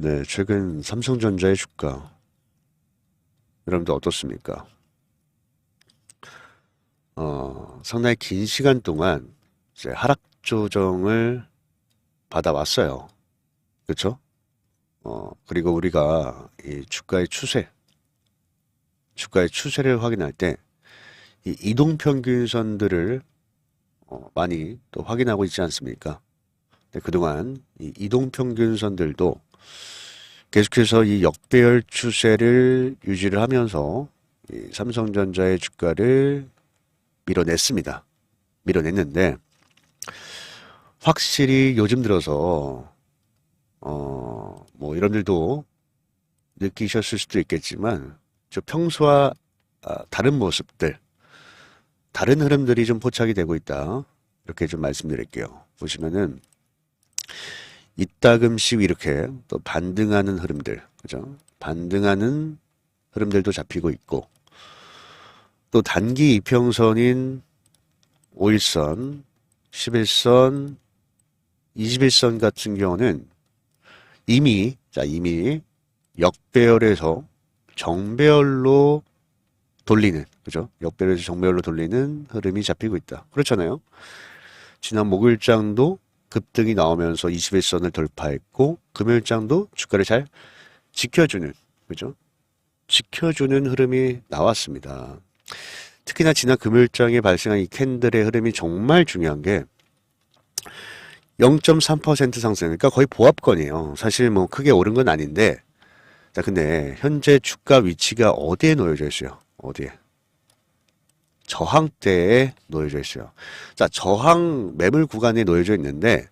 네, 최근 삼성전자의 주가 여러분들 어떻습니까? 어, 상당히 긴 시간 동안 이제 하락 조정을 받아왔어요. 그렇죠? 어, 그리고 우리가 이 주가의 추세, 주가의 추세를 확인할 때 이 이동평균선들을 어, 많이 또 확인하고 있지 않습니까? 네, 그동안 이 이동평균선들도 계속해서 이 역배열 추세를 유지를 하면서 이 삼성전자의 주가를 밀어냈습니다. 밀어냈는데 확실히 요즘 들어서 어, 뭐 여러분들도 느끼셨을 수도 있겠지만 저 평소와 아, 다른 모습들, 다른 흐름들이 좀 포착이 되고 있다. 이렇게 좀 말씀드릴게요. 보시면은 이따금씩 이렇게 또 반등하는 흐름들, 그죠? 반등하는 흐름들도 잡히고 있고, 또 단기 이평선인 5일선, 11선, 21선 같은 경우는 이미, 자, 이미 역배열에서 정배열로 돌리는, 그죠? 역배열에서 정배열로 돌리는 흐름이 잡히고 있다. 그렇잖아요? 지난 목요일장도 급등이 나오면서 21선을 돌파했고 금요일장도 주가를 잘 지켜주는 그죠? 지켜주는 흐름이 나왔습니다. 특히나 지난 금요일장에 발생한 이 캔들의 흐름이 정말 중요한 게 0.3% 상승, 그러니까 거의 보합권이에요. 사실 뭐 크게 오른 건 아닌데, 자 근데 현재 주가 위치가 어디에 놓여져 있어요? 어디에? 저항대에 놓여져 있어요. 자, 저항 매물 구간에 놓여져 있는데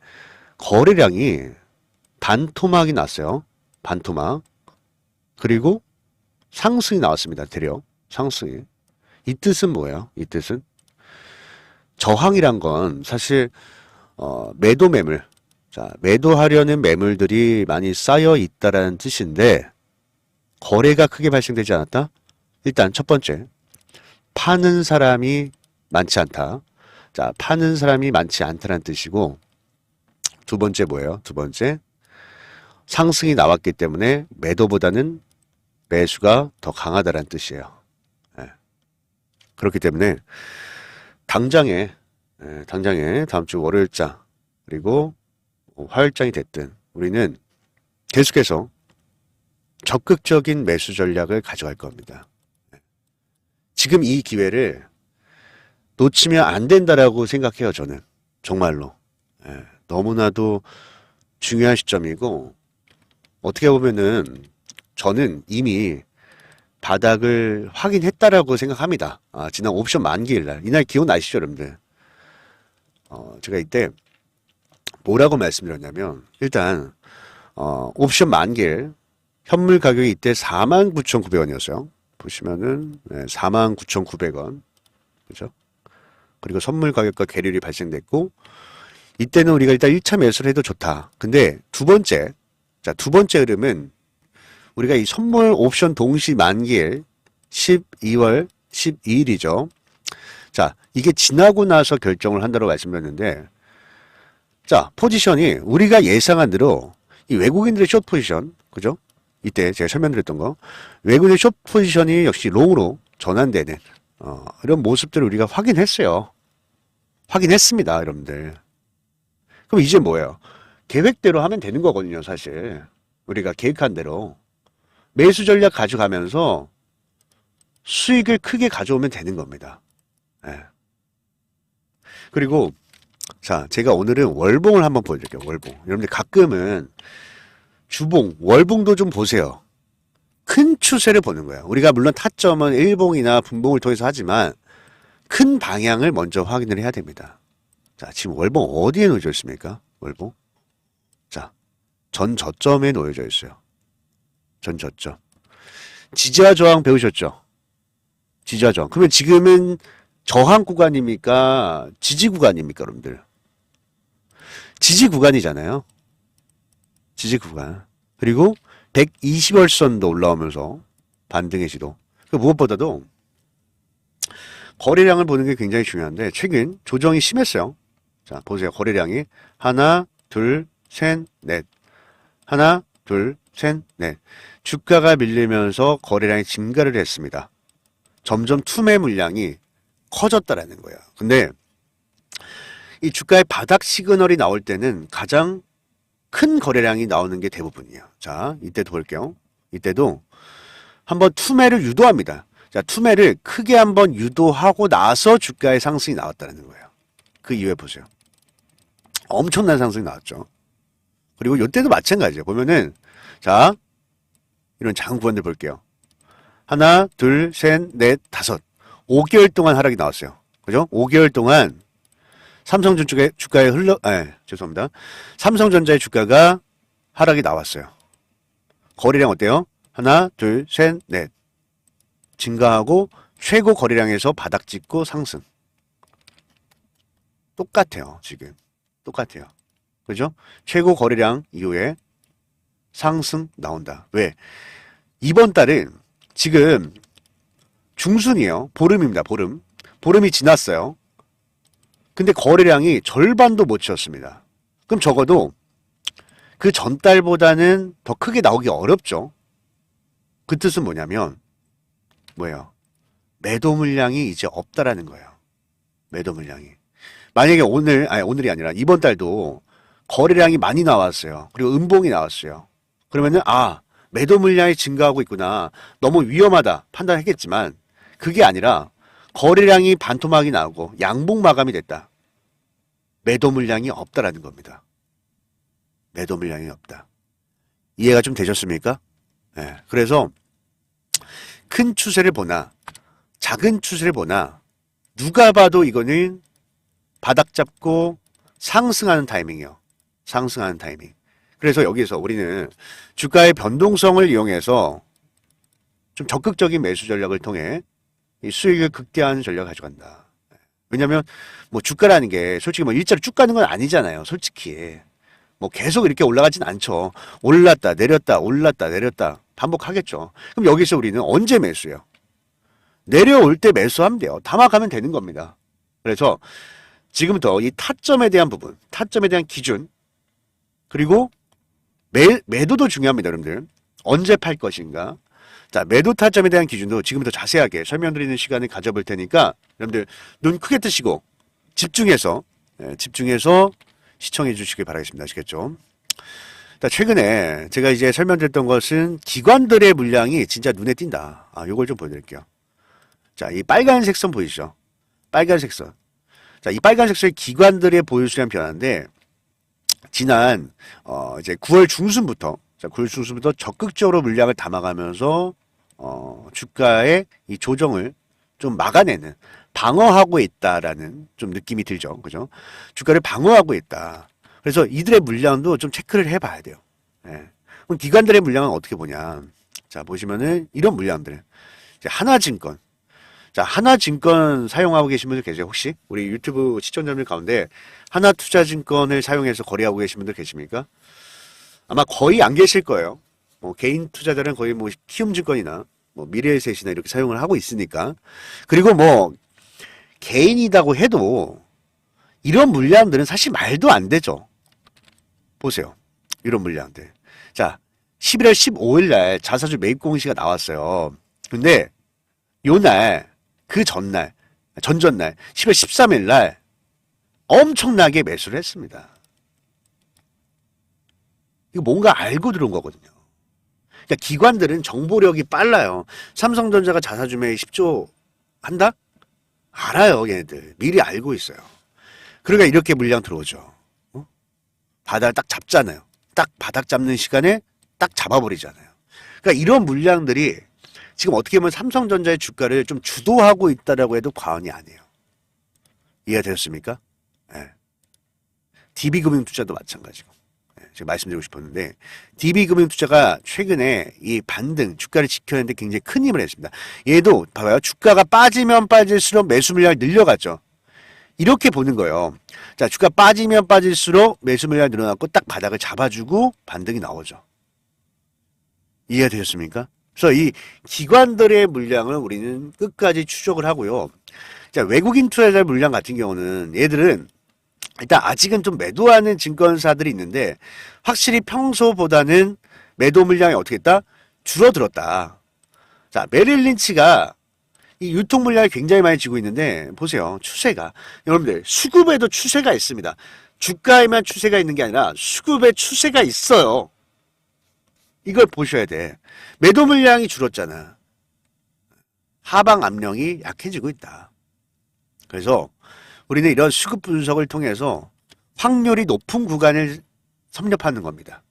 거래량이 반토막이 났어요. 반토막. 그리고 상승이 나왔습니다. 대략 상승이. 이 뜻은 뭐예요? 이 뜻은 저항이란 건 사실 어, 매도 매물. 자, 매도하려는 매물들이 많이 쌓여 있다라는 뜻인데 거래가 크게 발생되지 않았다? 일단 첫 번째 파는 사람이 많지 않다. 자, 파는 사람이 많지 않다는 뜻이고, 두 번째 뭐예요? 두 번째, 상승이 나왔기 때문에 매도보다는 매수가 더 강하다는 뜻이에요. 예. 그렇기 때문에, 당장에, 예, 당장에 다음 주 월요일장, 그리고 화요일장이 됐든, 우리는 계속해서 적극적인 매수 전략을 가져갈 겁니다. 지금 이 기회를 놓치면 안 된다라고 생각해요, 저는. 정말로. 예, 너무나도 중요한 시점이고, 어떻게 보면은 저는 이미 바닥을 확인했다라고 생각합니다. 아, 지난 옵션 만기일 날. 이날 기억나시죠, 여러분들? 어, 제가 이때 뭐라고 말씀드렸냐면, 일단, 어, 옵션 만기일, 현물 가격이 이때 49,900원이었어요. 보시면은 네, 49,900원. 그죠? 그리고 선물 가격과 괴율이 발생됐고 이때는 우리가 일단 1차 매수를 해도 좋다. 근데 두 번째 자, 두 번째 흐름은 우리가 이 선물 옵션 동시 만기일 12월 12일이죠. 자, 이게 지나고 나서 결정을 한다고 말씀드렸는데 자, 포지션이 우리가 예상한 대로 이 외국인들의 숏 포지션, 그죠? 이때 제가 설명드렸던 거 외국의 숏 포지션이 역시 롱으로 전환되는 어, 이런 모습들을 우리가 확인했어요. 확인했습니다, 여러분들. 그럼 이제 뭐예요? 계획대로 하면 되는 거거든요, 사실. 우리가 계획한 대로 매수 전략 가져가면서 수익을 크게 가져오면 되는 겁니다. 예. 그리고 자, 제가 오늘은 월봉을 한번 보여드릴게요. 월봉. 여러분들 가끔은 주봉, 월봉도 좀 보세요. 큰 추세를 보는 거예요. 우리가 물론 타점은 일봉이나 분봉을 통해서 하지만 큰 방향을 먼저 확인을 해야 됩니다. 자, 지금 월봉 어디에 놓여져 있습니까? 월봉. 자, 전 저점에 놓여져 있어요. 전 저점. 지지와 저항 배우셨죠? 지지와 저항. 그러면 지금은 저항 구간입니까? 지지 구간입니까, 여러분들? 지지 구간이잖아요. 지지 구간. 그리고 120월선도 올라오면서 반등의 시도. 그 무엇보다도 거래량을 보는 게 굉장히 중요한데 최근 조정이 심했어요. 자, 보세요. 거래량이 하나, 둘, 셋, 넷. 하나, 둘, 셋, 넷. 주가가 밀리면서 거래량이 증가를 했습니다. 점점 투매 물량이 커졌다라는 거예요. 근데 이 주가의 바닥 시그널이 나올 때는 가장 큰 거래량이 나오는 게 대부분이에요. 자, 이때도 볼게요. 이때도 한번 투매를 유도합니다. 자, 투매를 크게 한번 유도하고 나서 주가의 상승이 나왔다는 거예요. 그 이후에 보세요. 엄청난 상승이 나왔죠. 그리고 이때도 마찬가지예요. 보면은 자 이런 구간들 볼게요. 하나, 둘, 셋, 넷, 다섯. 5개월 동안 하락이 나왔어요. 그죠? 5개월 동안 삼성전 주가 주가에 흘러, 예, 죄송합니다. 삼성전자의 주가가 하락이 나왔어요. 거래량 어때요? 하나, 둘, 셋, 넷. 증가하고 최고 거래량에서 바닥 찍고 상승. 똑같아요, 지금. 똑같아요. 그죠? 최고 거래량 이후에 상승 나온다. 왜? 이번 달은 지금 중순이에요. 보름입니다. 보름. 보름이 지났어요. 근데 거래량이 절반도 못 채웠습니다. 그럼 적어도 그 전달보다는 더 크게 나오기 어렵죠. 그 뜻은 뭐냐면 뭐예요? 매도 물량이 이제 없다라는 거예요. 매도 물량이. 만약에 오늘 아니 오늘이 아니라 이번 달도 거래량이 많이 나왔어요. 그리고 음봉이 나왔어요. 그러면은 아 매도 물량이 증가하고 있구나. 너무 위험하다 판단했겠지만 그게 아니라 거래량이 반토막이 나오고 양봉 마감이 됐다. 매도 물량이 없다라는 겁니다. 매도 물량이 없다. 이해가 좀 되셨습니까? 예. 그래서 큰 추세를 보나 작은 추세를 보나 누가 봐도 이거는 바닥 잡고 상승하는 타이밍이요. 상승하는 타이밍. 그래서 여기서 우리는 주가의 변동성을 이용해서 좀 적극적인 매수 전략을 통해 이 수익을 극대화하는 전략을 가져간다. 왜냐면 뭐 주가라는 게 솔직히 뭐 일자로 쭉 가는 건 아니잖아요. 솔직히. 뭐 계속 이렇게 올라가진 않죠. 올랐다 내렸다 올랐다 내렸다 반복하겠죠. 그럼 여기서 우리는 언제 매수해요? 내려올 때 매수하면 돼요. 담아가면 되는 겁니다. 그래서 지금부터 이 타점에 대한 부분, 타점에 대한 기준, 그리고 매, 매도도 중요합니다, 여러분들. 언제 팔 것인가. 자, 매도 타점에 대한 기준도 지금부터 자세하게 설명드리는 시간을 가져볼 테니까 여러분들 눈 크게 뜨시고 집중해서, 예, 집중해서 시청해 주시길 바라겠습니다. 아시겠죠? 자, 최근에 제가 이제 설명드렸던 것은 기관들의 물량이 진짜 눈에 띈다. 아, 요걸 좀 보여드릴게요. 자, 이 빨간색 선 보이시죠? 빨간색 선. 자, 이 빨간색 선의 기관들의 보유수량 변화인데, 지난, 어, 이제 9월 중순부터, 자, 9월 중순부터 적극적으로 물량을 담아가면서, 어, 주가의 이 조정을 좀 막아내는, 방어하고 있다라는 좀 느낌이 들죠. 그죠? 주가를 방어하고 있다. 그래서 이들의 물량도 좀 체크를 해 봐야 돼요. 예. 그럼 기관들의 물량은 어떻게 보냐. 자, 보시면은 이런 물량들. 이제 하나증권. 자, 하나증권 사용하고 계신 분들 계세요? 혹시? 우리 유튜브 시청자들 가운데 하나투자증권을 사용해서 거래하고 계신 분들 계십니까? 아마 거의 안 계실 거예요. 뭐 개인 투자자는 거의 뭐 키움증권이나 뭐 미래에셋이나 이렇게 사용을 하고 있으니까. 그리고 뭐 개인이라고 해도 이런 물량들은 사실 말도 안 되죠. 보세요. 이런 물량들. 자, 11월 15일 날 자사주 매입 공시가 나왔어요. 근데 요 날 그 전날, 전전날, 10월 13일 날 엄청나게 매수를 했습니다. 이거 뭔가 알고 들어온 거거든요. 그러니까 기관들은 정보력이 빨라요. 삼성전자가 자사주 매입 10조 한다? 알아요, 얘네들. 미리 알고 있어요. 그러니까 이렇게 물량 들어오죠. 어? 바닥을 딱 잡잖아요. 딱 바닥 잡는 시간에 딱 잡아버리잖아요. 그러니까 이런 물량들이 지금 어떻게 보면 삼성전자의 주가를 좀 주도하고 있다라고 해도 과언이 아니에요. 이해가 되셨습니까? 예. DB금융투자도 마찬가지고. 예, 제가 말씀드리고 싶었는데, DB금융투자가 최근에 이 반등, 주가를 지켜내는데 굉장히 큰 힘을 했습니다. 얘도, 봐봐요. 주가가 빠지면 빠질수록 매수 물량이 늘려가죠. 이렇게 보는 거예요. 자, 주가 빠지면 빠질수록 매수 물량이 늘어났고 딱 바닥을 잡아주고 반등이 나오죠. 이해가 되셨습니까? 그래서 이 기관들의 물량을 우리는 끝까지 추적을 하고요. 자, 외국인 투자자 물량 같은 경우는 얘들은 일단 아직은 좀 매도하는 증권사들이 있는데 확실히 평소보다는 매도 물량이 어떻게 했다? 줄어들었다. 자, 메릴 린치가 이 유통 물량이 굉장히 많이 지고 있는데 보세요. 추세가 여러분들 수급에도 추세가 있습니다. 주가에만 추세가 있는 게 아니라 수급에 추세가 있어요. 이걸 보셔야 돼. 매도 물량이 줄었잖아. 하방 압력이 약해지고 있다. 그래서 우리는 이런 수급 분석을 통해서 확률이 높은 구간을 섭렵하는 겁니다.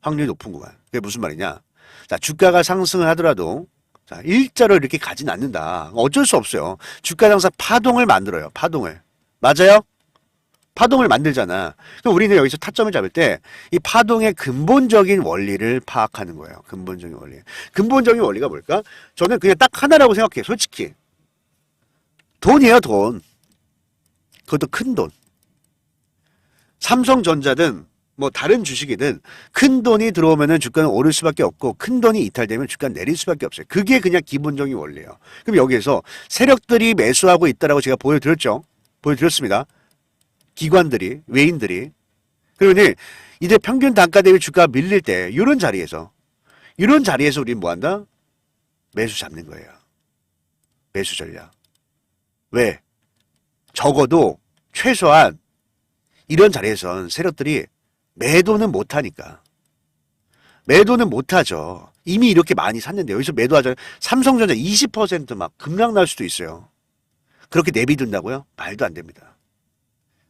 확률이 높은 구간. 그게 무슨 말이냐? 자, 주가가 상승을 하더라도 자, 일자로 이렇게 가진 않는다. 어쩔 수 없어요. 주가 장사 파동을 만들어요. 파동을. 맞아요? 파동을 만들잖아. 그럼 우리는 여기서 타점을 잡을 때 이 파동의 근본적인 원리를 파악하는 거예요. 근본적인 원리. 근본적인 원리가 뭘까? 저는 그냥 딱 하나라고 생각해요. 솔직히. 돈이에요, 돈. 그것도 큰 돈. 삼성전자든 뭐 다른 주식이든 큰 돈이 들어오면은 주가는 오를 수밖에 없고 큰 돈이 이탈되면 주가 는 내릴 수밖에 없어요. 그게 그냥 기본적인 원리예요. 그럼 여기에서 세력들이 매수하고 있다라고 제가 보여드렸죠. 보여드렸습니다. 기관들이 외인들이 그러니 이제 평균 단가 대비 주가 밀릴 때 이런 자리에서 이런 자리에서 우리는 뭐 한다? 매수 잡는 거예요. 매수 전략. 왜? 적어도 최소한 이런 자리에선 세력들이 매도는 못하니까. 매도는 못하죠. 이미 이렇게 많이 샀는데 여기서 매도하잖아요. 삼성전자 20%막 급락 날 수도 있어요. 그렇게 내비둔다고요? 말도 안 됩니다.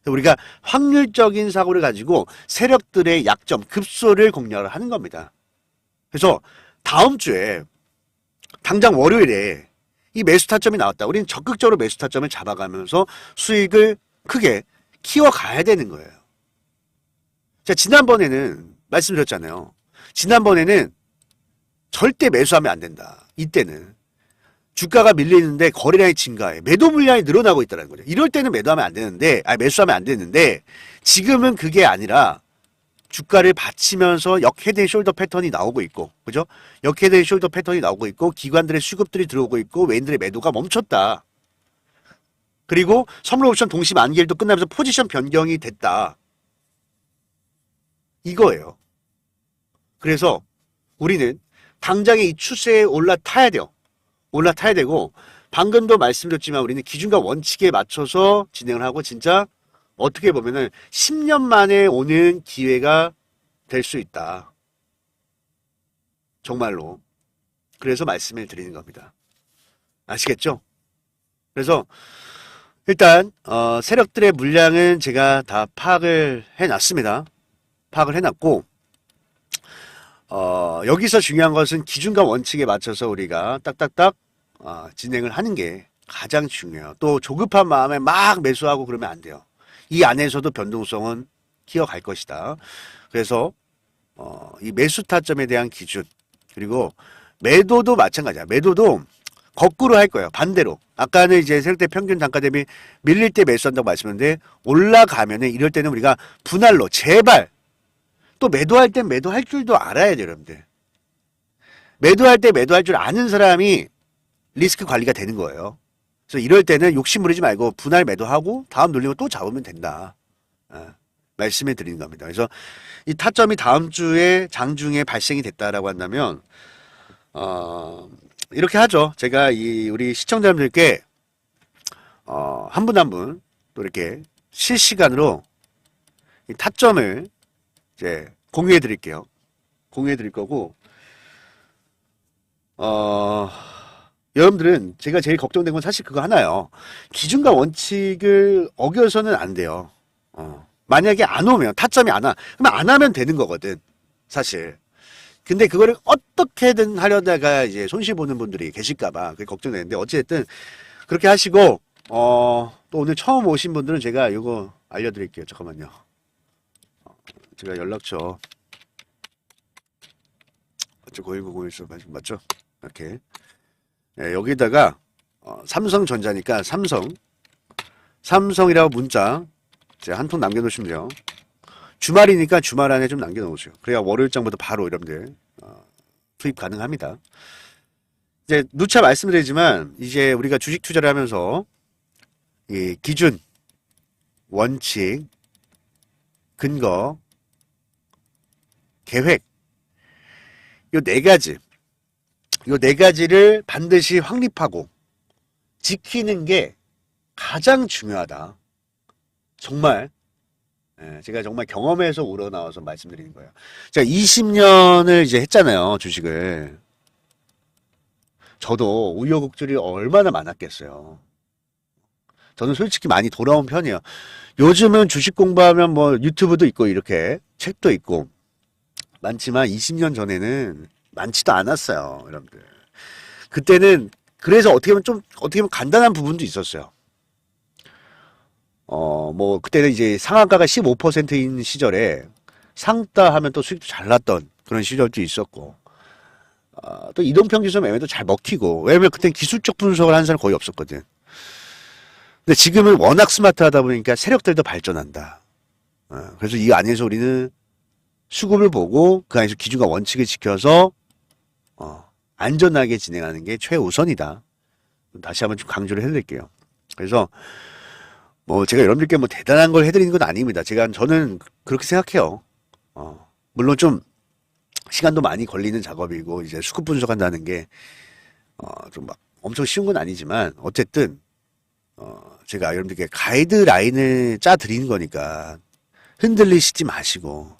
우리가 확률적인 사고를 가지고 세력들의 약점, 급소를 공략을 하는 겁니다. 그래서 다음 주에 당장 월요일에 이 매수 타점이 나왔다. 우리는 적극적으로 매수 타점을 잡아가면서 수익을 크게 키워가야 되는 거예요. 자, 지난번에는 말씀드렸잖아요. 지난번에는 절대 매수하면 안 된다. 이때는. 주가가 밀리는데 거래량이 증가해. 매도 물량이 늘어나고 있다는 거죠. 이럴 때는 매도하면 안 되는데, 아 매수하면 안 되는데, 지금은 그게 아니라 주가를 받치면서 역헤드 숄더 패턴이 나오고 있고, 그죠? 역헤드 숄더 패턴이 나오고 있고, 기관들의 수급들이 들어오고 있고, 외인들의 매도가 멈췄다. 그리고 선물 옵션 동시 만기일도 끝나면서 포지션 변경이 됐다. 이거예요. 그래서 우리는 당장에 이 추세에 올라타야 돼요. 올라타야 되고 방금도 말씀드렸지만 우리는 기준과 원칙에 맞춰서 진행을 하고 진짜 어떻게 보면은 10년 만에 오는 기회가 될 수 있다. 정말로. 그래서 말씀을 드리는 겁니다. 아시겠죠? 그래서 일단 어, 세력들의 물량은 제가 다 파악을 해놨습니다. 파악을 해놨고 어, 여기서 중요한 것은 기준과 원칙에 맞춰서 우리가 딱딱딱 어, 진행을 하는 게 가장 중요해요. 또 조급한 마음에 막 매수하고 그러면 안 돼요. 이 안에서도 변동성은 키워갈 것이다. 그래서 어, 이 매수 타점에 대한 기준 그리고 매도도 마찬가지야. 매도도 거꾸로 할 거예요. 반대로. 아까는 이제 세력대 평균 단가 대비 밀릴 때 매수한다고 말씀했는데 올라가면은 이럴 때는 우리가 분할로 제발 또 매도할 땐 매도할 줄도 알아야 돼요, 여러분들. 매도할 때 매도할 줄 아는 사람이 리스크 관리가 되는 거예요. 그래서 이럴 때는 욕심 부리지 말고 분할 매도하고 다음 눌리면 또 잡으면 된다. 예, 말씀해 드리는 겁니다. 그래서 이 타점이 다음 주에 장중에 발생이 됐다라고 한다면 어, 이렇게 하죠. 제가 이 우리 시청자분들께 어, 한 분 한 분 또 이렇게 실시간으로 이 타점을 이제 공유해 드릴게요. 공유해 드릴 거고, 어, 여러분들은 제가 제일 걱정된 건 사실 그거 하나요. 기준과 원칙을 어겨서는 안 돼요. 어, 만약에 안 오면, 타점이 안 와. 그러면 안 하면 되는 거거든. 사실. 근데 그거를 어떻게든 하려다가 이제 손실 보는 분들이 계실까봐 그게 걱정되는데 어찌됐든 그렇게 하시고, 어, 또 오늘 처음 오신 분들은 제가 이거 알려드릴게요. 잠깐만요. 제가 연락처 맞죠? 01001 맞죠? 이렇게 예, 여기다가 어, 삼성전자니까 삼성 삼성이라고 문자 한 통 남겨놓으시면 돼요. 주말이니까 주말 안에 좀 남겨놓으세요. 그래야 월요일장부터 바로 여러분들 어, 투입 가능합니다. 이제 누차 말씀드리지만 이제 우리가 주식 투자를 하면서 이 기준, 원칙, 근거, 계획 요네 가지, 요네 가지를 반드시 확립하고 지키는 게 가장 중요하다. 정말 예, 제가 정말 경험에서 우러나와서 말씀드리는 거예요. 제가 20년을 이제 했잖아요, 주식을. 저도 우여곡절이 얼마나 많았겠어요. 저는 솔직히 많이 돌아온 편이에요. 요즘은 주식 공부하면 뭐 유튜브도 있고 이렇게 책도 있고 많지만 20년 전에는 많지도 않았어요, 여러분들. 그때는 그래서 어떻게 보면 좀 어떻게 보면 간단한 부분도 있었어요. 어, 뭐 그때는 이제 상한가가 15%인 시절에 상따 하면 또 수익도 잘 났던 그런 시절도 있었고 아, 또 이동평균선 매매도 잘 먹히고 왜냐면 그땐 기술적 분석을 하는 사람 거의 없었거든. 근데 지금은 워낙 스마트하다 보니까 세력들도 발전한다. 어, 그래서 이 안에서 우리는 수급을 보고 그 안에서 기준과 원칙을 지켜서 어, 안전하게 진행하는 게 최우선이다. 다시 한번 좀 강조를 해드릴게요. 그래서 뭐 제가 여러분들께 뭐 대단한 걸 해드리는 건 아닙니다. 제가 저는 그렇게 생각해요. 어, 물론 좀 시간도 많이 걸리는 작업이고 이제 수급 분석한다는 게 어, 좀 막 엄청 쉬운 건 아니지만 어쨌든 어, 제가 여러분들께 가이드라인을 짜 드리는 거니까 흔들리시지 마시고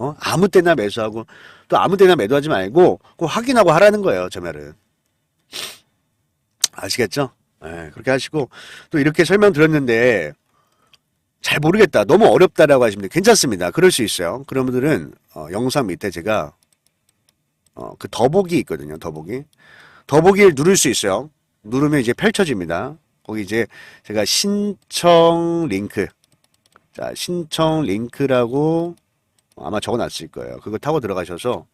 어? 아무 때나 매수하고 또 아무 때나 매도하지 말고 꼭 확인하고 하라는 거예요. 저 말은 아시겠죠? 예, 그렇게 하시고 또 이렇게 설명드렸는데 잘 모르겠다. 너무 어렵다라고 하시면 괜찮습니다. 그럴 수 있어요. 그런 분들은 어, 영상 밑에 제가 어, 그 더보기 있거든요. 더보기. 더보기를 누를 수 있어요. 누르면 이제 펼쳐집니다. 거기 이제 제가 신청 링크. 자, 신청 링크라고 아마 적어 놨을 거예요. 그거 타고 들어가셔서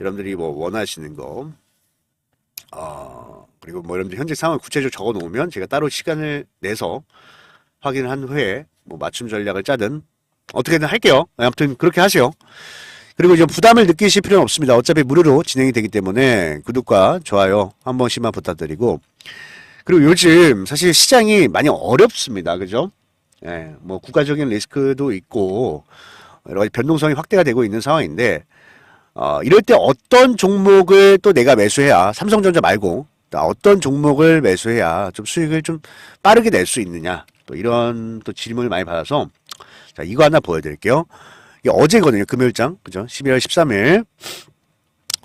여러분들이 뭐 원하시는 거, 어, 그리고 뭐 여러분들 현재 상황을 구체적으로 적어 놓으면 제가 따로 시간을 내서 확인을 한 후에 뭐 맞춤 전략을 짜든 어떻게든 할게요. 아무튼 그렇게 하세요. 그리고 이제 부담을 느끼실 필요는 없습니다. 어차피 무료로 진행이 되기 때문에 구독과 좋아요 한 번씩만 부탁드리고 그리고 요즘 사실 시장이 많이 어렵습니다. 그죠? 예, 뭐 국가적인 리스크도 있고 여러 가지 변동성이 확대가 되고 있는 상황인데 어, 이럴 때 어떤 종목을 또 내가 매수해야 삼성전자 말고 또 어떤 종목을 매수해야 좀 수익을 좀 빠르게 낼 수 있느냐 또 이런 또 질문을 많이 받아서 자 이거 하나 보여드릴게요. 이게 어제거든요 금요일장 그죠? 12월 13일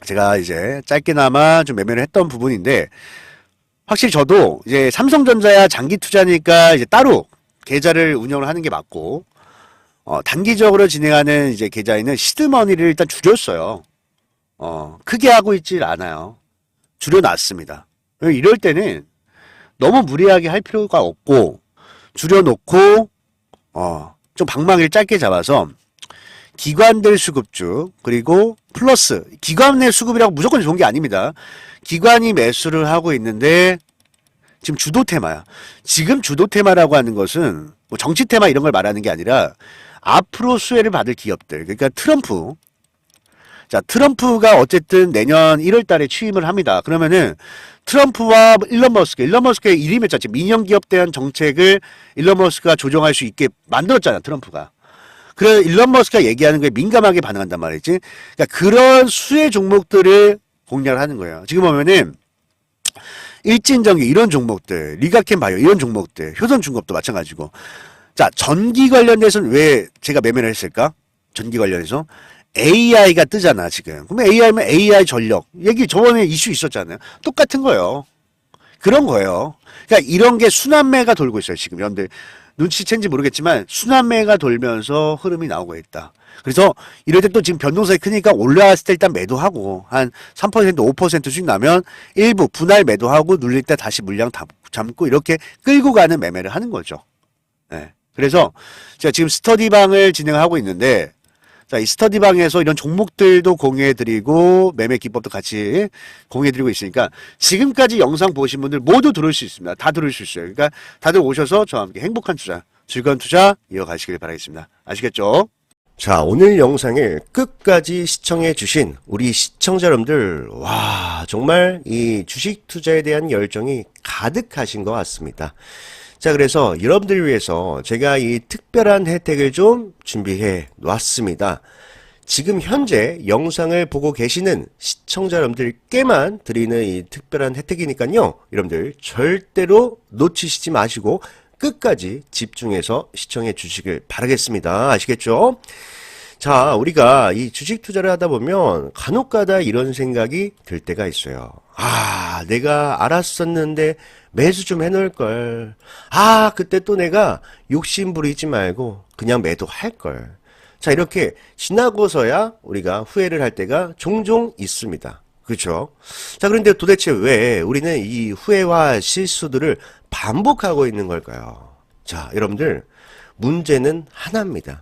제가 이제 짧게나마 좀 매매를 했던 부분인데 확실히 저도 이제 삼성전자야 장기 투자니까 이제 따로 계좌를 운영을 하는 게 맞고 어, 단기적으로 진행하는 이제 계좌에는 시드머니를 일단 줄였어요. 어, 크게 하고 있질 않아요. 줄여놨습니다. 이럴 때는 너무 무리하게 할 필요가 없고, 줄여놓고, 어, 좀 방망이를 짧게 잡아서, 기관들 수급주, 그리고 플러스, 기관 내 수급이라고 무조건 좋은 게 아닙니다. 기관이 매수를 하고 있는데, 지금 주도 테마야. 지금 주도 테마라고 하는 것은, 뭐 정치 테마 이런 걸 말하는 게 아니라, 앞으로 수혜를 받을 기업들, 그러니까 트럼프. 자, 트럼프가 어쨌든 내년 1월 달에 취임을 합니다. 그러면은 트럼프와 일론 머스크, 일론 머스크의 이름이 었지 민영 기업 대한 정책을 일론 머스크가 조정할 수 있게 만들었잖아, 트럼프가. 그래 일론 머스크가 얘기하는 거에 민감하게 반응한단 말이지. 그러니까 그런 수혜 종목들을 공략을 하는 거예요. 지금 보면은 일진전기 이런 종목들, 리가켄 바이오 이런 종목들, 효선중공업도 마찬가지고. 자, 전기 관련돼서는 왜 제가 매매를 했을까? 전기 관련해서 AI가 뜨잖아, 지금. 그러면 AI면 AI 전력. 얘기 저번에 이슈 있었잖아요. 똑같은 거예요. 그런 거예요. 그러니까 이런 게 순환매가 돌고 있어요, 지금. 여러분들 눈치챈지 모르겠지만 순환매가 돌면서 흐름이 나오고 있다. 그래서 이럴 때 또 지금 변동성이 크니까 올라왔을 때 일단 매도하고 한 3% 5% 수익 나면 일부 분할 매도하고 눌릴 때 다시 물량 담고 이렇게 끌고 가는 매매를 하는 거죠. 네. 그래서 제가 지금 스터디방을 진행하고 있는데 자, 이 스터디방에서 이런 종목들도 공유해드리고 매매 기법도 같이 공유해드리고 있으니까 지금까지 영상 보신 분들 모두 들을 수 있습니다. 다 들을 수 있어요. 그러니까 다들 오셔서 저와 함께 행복한 투자, 즐거운 투자 이어가시길 바라겠습니다. 아시겠죠? 자, 오늘 영상을 끝까지 시청해 주신 우리 시청자 여러분들, 와, 정말 이 주식 투자에 대한 열정이 가득하신 것 같습니다. 자, 그래서 여러분들을 위해서 제가 이 특별한 혜택을 좀 준비해 놨습니다. 지금 현재 영상을 보고 계시는 시청자 여러분들께만 드리는 이 특별한 혜택이니까요. 여러분들 절대로 놓치시지 마시고 끝까지 집중해서 시청해 주시길 바라겠습니다. 아시겠죠? 자, 우리가 이 주식 투자를 하다 보면 간혹가다 이런 생각이 들 때가 있어요. 아, 내가 알았었는데 매수 좀 해놓을 걸. 아, 그때 또 내가 욕심 부리지 말고 그냥 매도할 걸. 자, 이렇게 지나고서야 우리가 후회를 할 때가 종종 있습니다. 그렇죠? 자, 그런데 도대체 왜 우리는 이 후회와 실수들을 반복하고 있는 걸까요? 자, 여러분들 문제는 하나입니다.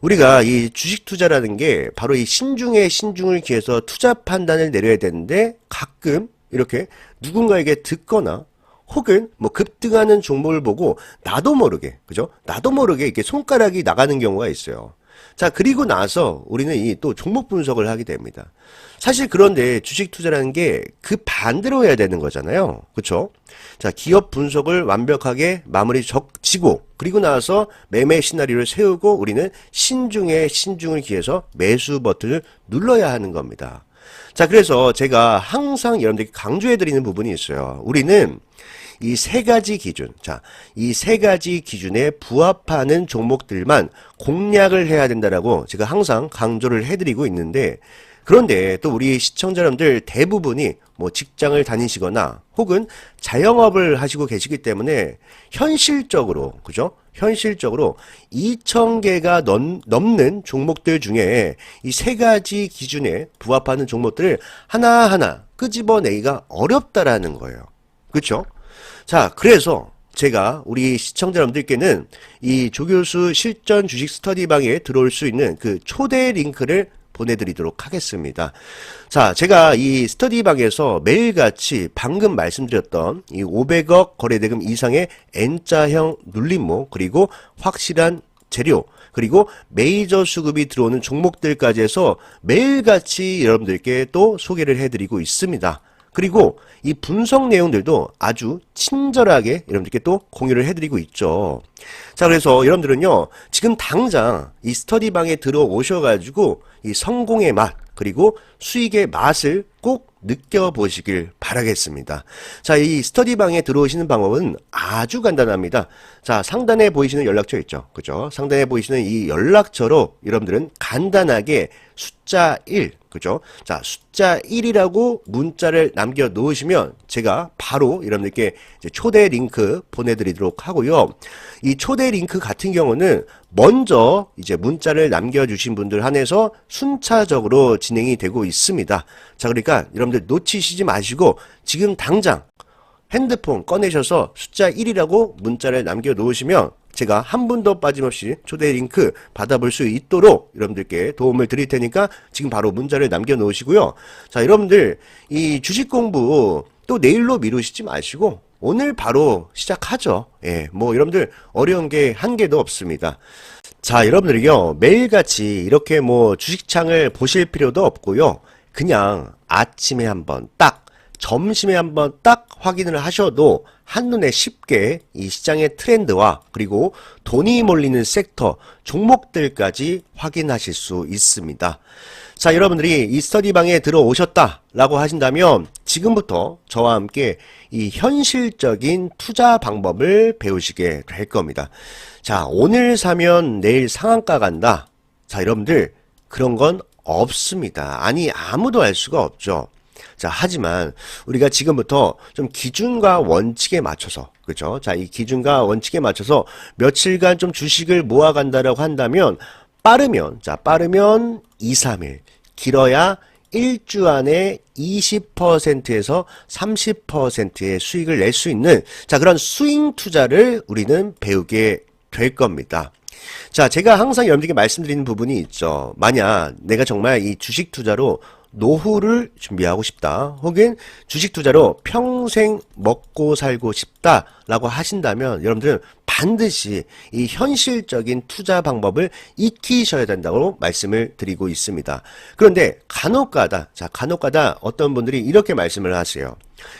우리가 이 주식 투자라는 게 바로 이 신중에 신중을 기해서 투자 판단을 내려야 되는데 가끔 이렇게 누군가에게 듣거나 혹은 뭐 급등하는 종목을 보고 나도 모르게 그죠? 나도 모르게 이렇게 손가락이 나가는 경우가 있어요. 자, 그리고 나서 우리는 이 또 종목 분석을 하게 됩니다. 사실 그런데 주식 투자라는 게 그 반대로 해야 되는 거잖아요. 그쵸? 자, 기업 분석을 완벽하게 마무리 적지고, 그리고 나서 매매 시나리오를 세우고 우리는 신중에 신중을 기해서 매수 버튼을 눌러야 하는 겁니다. 자, 그래서 제가 항상 여러분들께 강조해드리는 부분이 있어요. 우리는 이 세 가지 기준, 자, 이 세 가지 기준에 부합하는 종목들만 공략을 해야 된다라고 제가 항상 강조를 해드리고 있는데, 그런데 또 우리 시청자 여러분들 대부분이 뭐 직장을 다니시거나 혹은 자영업을 하시고 계시기 때문에 현실적으로, 그죠? 현실적으로 2,000개가 넘 는 종목들 중에 이 세 가지 기준에 부합하는 종목들을 하나하나 끄집어내기가 어렵다라는 거예요. 그렇죠? 자, 그래서 제가 우리 시청자 여러분들께는 이 조교수 실전 주식 스터디방에 들어올 수 있는 그 초대 링크를 보내드리도록 하겠습니다. 자, 제가 이 스터디방에서 매일같이 방금 말씀드렸던 이 500억 거래대금 이상의 N자형 눌림목 그리고 확실한 재료 그리고 메이저 수급이 들어오는 종목들까지 해서 매일같이 여러분들께 또 소개를 해드리고 있습니다. 그리고 이 분석 내용들도 아주 친절하게 여러분들께 또 공유를 해드리고 있죠. 자, 그래서 여러분들은요, 지금 당장 이 스터디방에 들어오셔가지고 이 성공의 맛, 그리고 수익의 맛을 꼭 느껴보시길 바라겠습니다. 자, 이 스터디방에 들어오시는 방법은 아주 간단합니다. 자, 상단에 보이시는 연락처 있죠. 그죠? 상단에 보이시는 이 연락처로 여러분들은 간단하게 숫자 1, 그죠? 자, 숫자 1이라고 문자를 남겨 놓으시면 제가 바로 여러분들께 초대 링크 보내드리도록 하고요. 이 초대 링크 같은 경우는 먼저 이제 문자를 남겨주신 분들 한해서 순차적으로 진행이 되고 있습니다. 자, 그러니까 여러분들 놓치시지 마시고 지금 당장 핸드폰 꺼내셔서 숫자 1이라고 문자를 남겨 놓으시면 제가 한 분도 빠짐없이 초대 링크 받아볼 수 있도록 여러분들께 도움을 드릴 테니까 지금 바로 문자를 남겨 놓으시고요. 자, 여러분들 이 주식 공부 또 내일로 미루시지 마시고 오늘 바로 시작하죠. 예, 뭐 여러분들 어려운 게 한 개도 없습니다. 자, 여러분들이요. 매일같이 이렇게 뭐 주식창을 보실 필요도 없고요. 그냥 아침에 한번 딱 점심에 한번 딱 확인을 하셔도 한눈에 쉽게 이 시장의 트렌드와 그리고 돈이 몰리는 섹터, 종목들까지 확인하실 수 있습니다. 자, 여러분들이 이 스터디방에 들어오셨다라고 하신다면 지금부터 저와 함께 이 현실적인 투자 방법을 배우시게 될 겁니다. 자, 오늘 사면 내일 상한가 간다. 자, 여러분들 그런 건 없습니다. 아니, 아무도 알 수가 없죠. 자, 하지만 우리가 지금부터 좀 기준과 원칙에 맞춰서, 그죠? 자, 이 기준과 원칙에 맞춰서 며칠간 좀 주식을 모아 간다라고 한다면 빠르면, 자, 빠르면 2, 3일, 길어야 1주 안에 20%에서 30%의 수익을 낼 수 있는, 자, 그런 스윙 투자를 우리는 배우게 될 겁니다. 자, 제가 항상 여러분들께 말씀드리는 부분이 있죠. 만약 내가 정말 이 주식 투자로 노후를 준비하고 싶다. 혹은 주식 투자로 평생 먹고 살고 싶다 라고 하신다면 여러분들은 반드시 이 현실적인 투자 방법을 익히셔야 된다고 말씀을 드리고 있습니다. 그런데 간혹가다, 자, 간혹가다 어떤 분들이 이렇게 말씀을 하세요.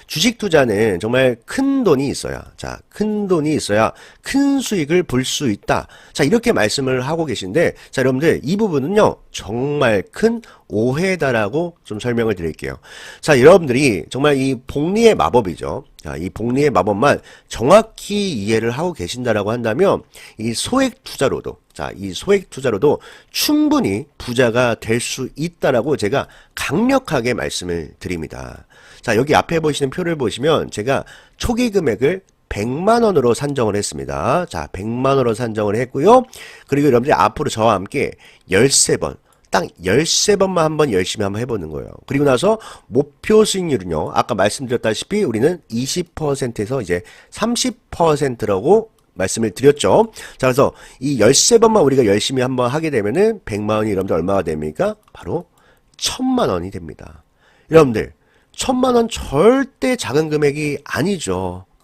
주식 투자는 정말 큰 돈이 있어야, 자, 큰 돈이 있어야 큰 수익을 볼 수 있다. 자, 이렇게 말씀을 하고 계신데, 자, 여러분들, 이 부분은요, 정말 큰 오해다라고 좀 설명을 드릴게요. 자, 여러분들이 정말 이 복리의 마법이죠. 자, 이 복리의 마법만 정확히 이해를 하고 계신다라고 한다면, 이 소액 투자로도, 자, 이 소액 투자로도 충분히 부자가 될 수 있다라고 제가 강력하게 말씀을 드립니다. 자, 여기 앞에 보시는 표를 보시면 제가 초기 금액을 100만 원으로 산정을 했습니다. 자, 100만 원으로 산정을 했고요. 그리고 여러분들이 앞으로 저와 함께 13번, 딱 13번만 한번 열심히 한번 해보는 거예요. 그리고 나서 목표 수익률은요, 아까 말씀드렸다시피 우리는 20%에서 이제 30%라고 말씀을 드렸죠. 자, 그래서 이 13번만 우리가 열심히 한번 하게 되면은 100만 원이 여러분들 얼마가 됩니까? 바로 1000만 원이 됩니다. 여러분들, 천만 원 절대 작은 금액이 아니죠.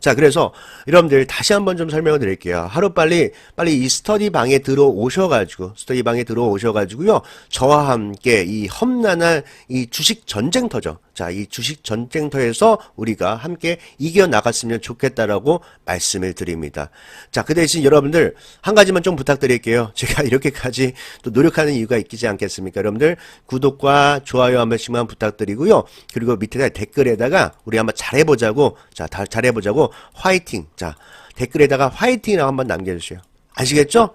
자, 그래서 여러분들 다시 한번 좀 설명을 드릴게요. 하루 빨리 빨리 이 스터디 방에 들어오셔 가지고 스터디 방에 들어오셔 가지고요. 저와 함께 이 험난한 이 주식 전쟁터죠. 자, 이 주식 전쟁터에서 우리가 함께 이겨 나갔으면 좋겠다라고 말씀을 드립니다. 자, 그 대신 여러분들 한 가지만 좀 부탁드릴게요. 제가 이렇게까지 또 노력하는 이유가 있지 않겠습니까? 여러분들 구독과 좋아요 한 번씩만 부탁드리고요. 그리고 밑에 댓글에다가 우리 한번 잘해 보자고 자, 다 잘해 보자고 화이팅. 자, 댓글에다가 화이팅이라고 한번 남겨주세요. 아시겠죠?